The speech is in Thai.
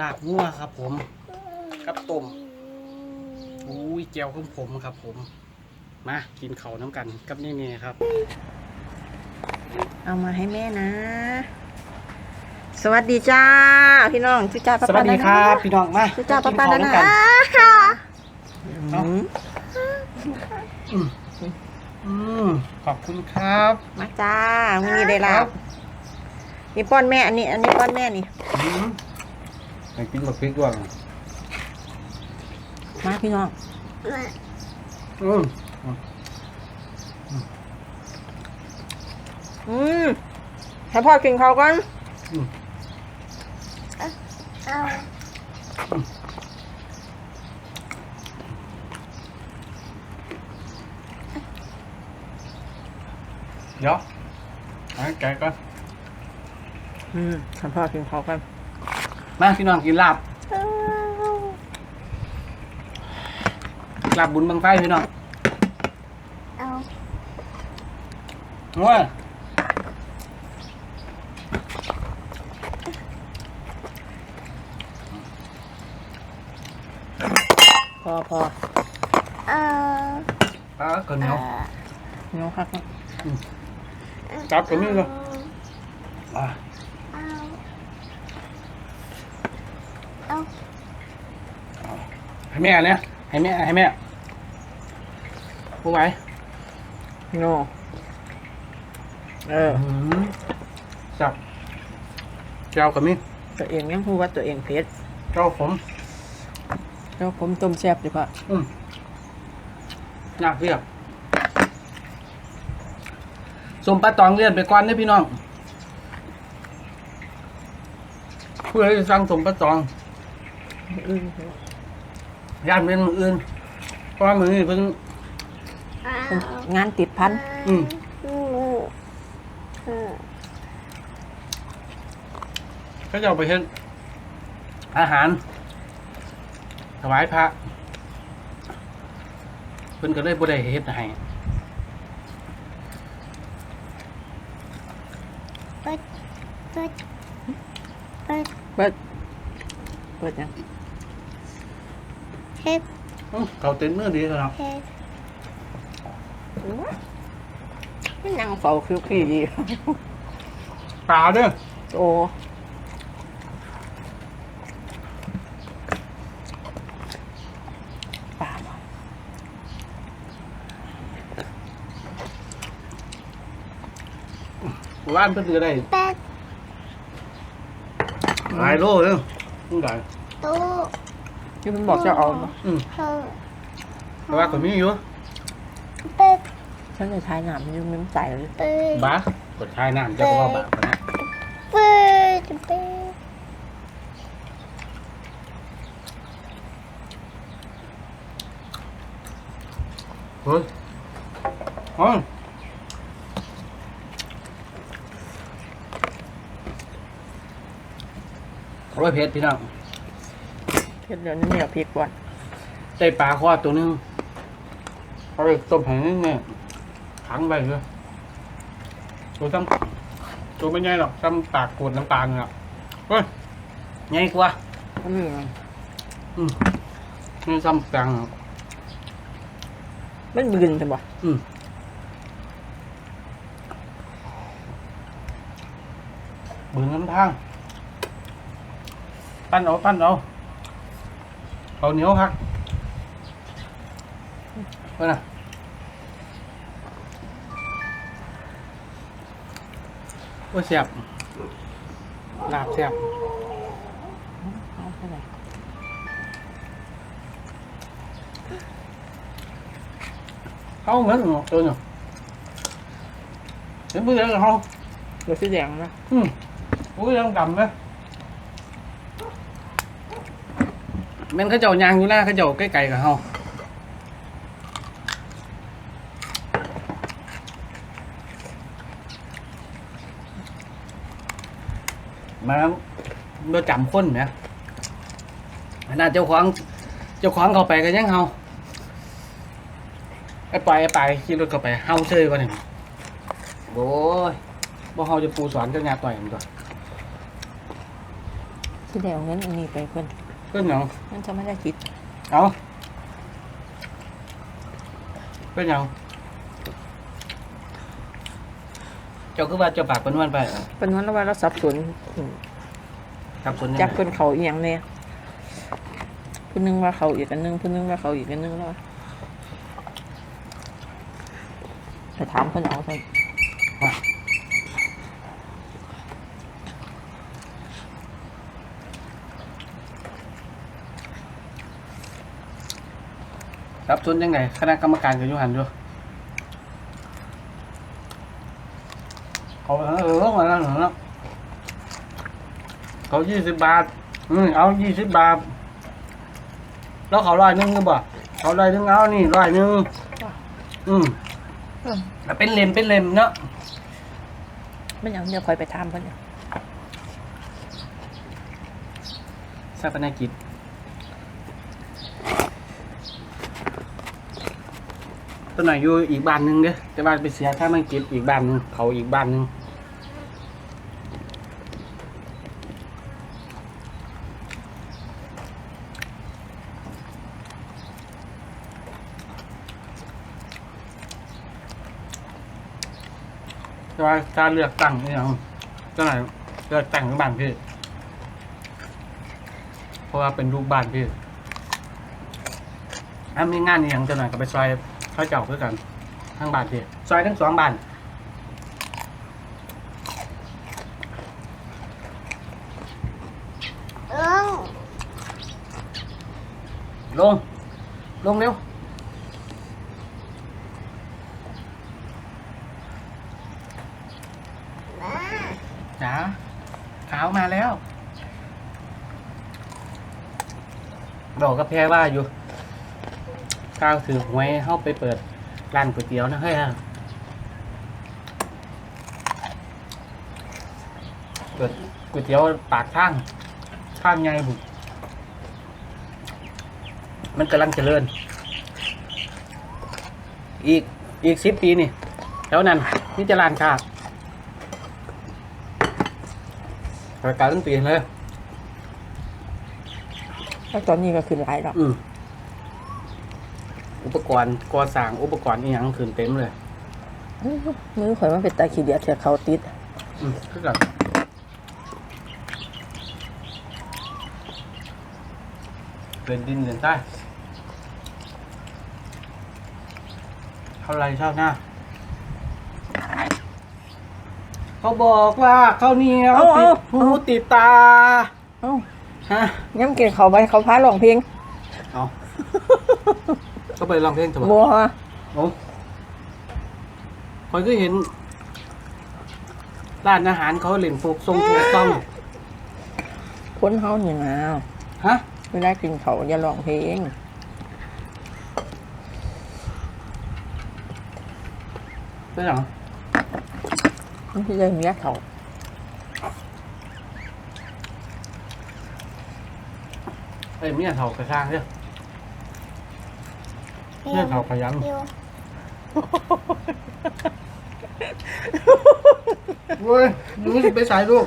ลาบงัวครับ ผมกับต้มอุ้ยแจวของผมครับ ผม มากินเขาวน้ำกันกับนี่นี่ครับ เอามาให้แม่นะ สวัสดีจ้าพี่น้องจุจ้าป้าสวัสดีครับพี่น้องมาจุจ้าป้าป้ากินะข้วนะน้ำกันอืมอืมขอบคุณครับ มาจ้ามึงนี่ได้แล้วนี่ป้อนแม่อันนี้ อันนี้ป้อนแม่นี่ อืมไปกินบักพริกด้วยมาพี่น้องอืมอืมให้พ่อกินเขาวก่อนอืมเดี๋ยวให้แกะก่อน อืมให้พ่อกินเขาวก่อน มาพี่น้องกินลาบลาบบุญบังไฟพี่น้องเอาโอ้ยพอพอเอาปลาข้าวเหนียวเหนียวครับจับกันนี่เลยอะเอา เอาให้แม่เนี่ยให้แม่ให้แม่ผู้ไหวโนเอออืมจับแก้วกับมีตัวเองยังพูดว่าตัวเองเผ็ดเจ้าผมแล้วผมต้มแซ่บดีกว่าอืมยากเรียบสมปลาตองเลียนไปก่อนเด้อพี่น้องเพื่อจะสั่งสมปลาตอง อืมย่านเป็นมืออื่นเพราะว่ามือนี้เพิ่งเอาเป็นงานติดพันอืมอืมอืมก็จะเอาไปเฮ็ดอาหาร ถวายพระเพิ่นก็เลยบ่ได้เฮ็ดให้เปิดเปิดเปิดเปิดเปิดยัง เฮ็ดอื้อเขาเต็นมือดีแล้วเฮ็ดยังเฝ้าคิวขี้ดี ปลาเด้อโอ้ป่าบ่ว่านเพิ่นก็ได้เป็ดหลายโลเด้อนี่ได้ตู้ ที่มันบอกจะเอาบ่อืมเพิ่มแต่ว่าก็มีอยู่เป็ดฉันจะทายน้ำมันยังไม่ใจเลยเป็ดบาสกดทายน้ำจะก็ว่าบาปปะนะเป็ดเป็ดเฮ้ยอ๋อโอ้ยเพชรพี่น้อง เดี๋ยวนี้เหนียวพริกก่อนได้ปลาคอตัวหนึงเอาไปต้มแห้งเนี่ยขังไปเลยตัวซ้ำตัวไม่ใหญ่หรอกซ้ำปากกวดน้ำตาลเนี่ยเฮ้ยใหญ่กว่าอืมอืมนี่ซ้ำตังมันบืนใช่ปะอืมบืนน้ำทางปั้นเอาปั้นเอา เอาเหนียวครับเพื่อนน่ะโอ้ยเสียบลาบเสียบเอาไปไหนเขาเหมือนตัวหนึ่งเห็นมือแล้วเขาเดี๋ยวสีแดงนะ อืมอุ้ยยังดำเลย แม่นเขาเจ้ายางอยู่หน้าเขาเจ้าใกล้ๆกับเขามาเราจำคนไหมขนาดเจ้าของ เจ้าของเขาไปกันยังเฮาไอ้ปล่อยไอ้ไปขี่รถเข้าไปเฮาเชยกว่านี่โอ้ยบ่เฮาจะปูสอนเจ้าญาต่อยมันตัวที่ได้เอาเงินอันนี้ไปเพิ่น เพื่อนหยังมันจะไม่ได้คิดเอาเพื่อนหยังเจ้าคือว่าเจ้าปากเป็นวันไปอะเป็นวันละว่าเราสับสนอืมครับคนนี้จับเพิ่นเขาอีหยังเนี่ยผู้หนึงว่าเขาอีกอันหนึงผู้หนึงว่าเขาอีกอันหนึงแล้วไปถามเพิ่นเอาเพิ่ รับทุนยังไงคณะกรรมการกับยุหันอยู่เขาเออลงมาแล้วเหรอเขายี่สิบบาท อืมเอายี่สิบบาท แล้วเขาร้อยหนึงหรือเปล่าเขาร้อยหนึงเอานี่ร้อยหนึงอืมแล้วเป็นเลมเป็นเลมเนาะไม่ยังเดี๋ยวคอยไปถามเพิ่นเนี่ยชาปนกิจ ตัวหน่อยอยู่อีกบ้านหนึ่งเด้อแต่ว่านไปเสียถ้ามันกิจอีกบ้านหนึงเขาอีกบ้านหนึงแต่ว่าถ้าเลือกตั้งนี่ยตัวไหนอยเลือกตั้งบ้านพี่เพราะว่าเป็นลูกบ้านพี่ถ้ามีงานนี่ยังจะหน่อยก็ไปซอย ขาเจ้าเพื่อกันทั้งบ้านพี่ซอยทั้งสองบ้านเอิงลง ลงเร็วมาจ๋าขาวมาแล้ว บอกกับแพรว่าอยู่ ก้าวถือหวยเข้าไปเปิดร้านก๋วยเตี๋ยวนะเฮ้ยอะเปิดก๋วยเตี๋ยวปากข้างข้างไงบุมันกำลังเจริญ อีกอีกสิบปีนี่แล้วนั้นนี่จะร้านค้ารายการตั้งปีเลย แล้วตอนนี้ก็คือหลายดอก อืม อุปกรณ์ก่อสร้างอุปกรณ์อีหยังขึ้นเต็มเลยมือข่อยมันเป็นตาขี้เดียดเสียเขาติด อืมคือกับเป็นดินเดินใต้เท่าไรเท่าหน้าเขาบอกว่าเขาวเหนียวติดหูติดตาเอ้าฮะย้ำกินเขาไปเขาพาร้องเพลงเอา ก็ไปลองเพลงถูกบัวโอ้คอยก็เห็นร้านอาหารเขาเล่นโฟกทรงโฟกต้องคนเฮานี่นะฮะเวลากินเขาอย่าร้องเพลงเป็นหรอมันคือจะมียเขาเอ้ยเมียเถากระช่างเนี่ย เมียเถาขยันอยู่เว้ยดูสิไปสายลูก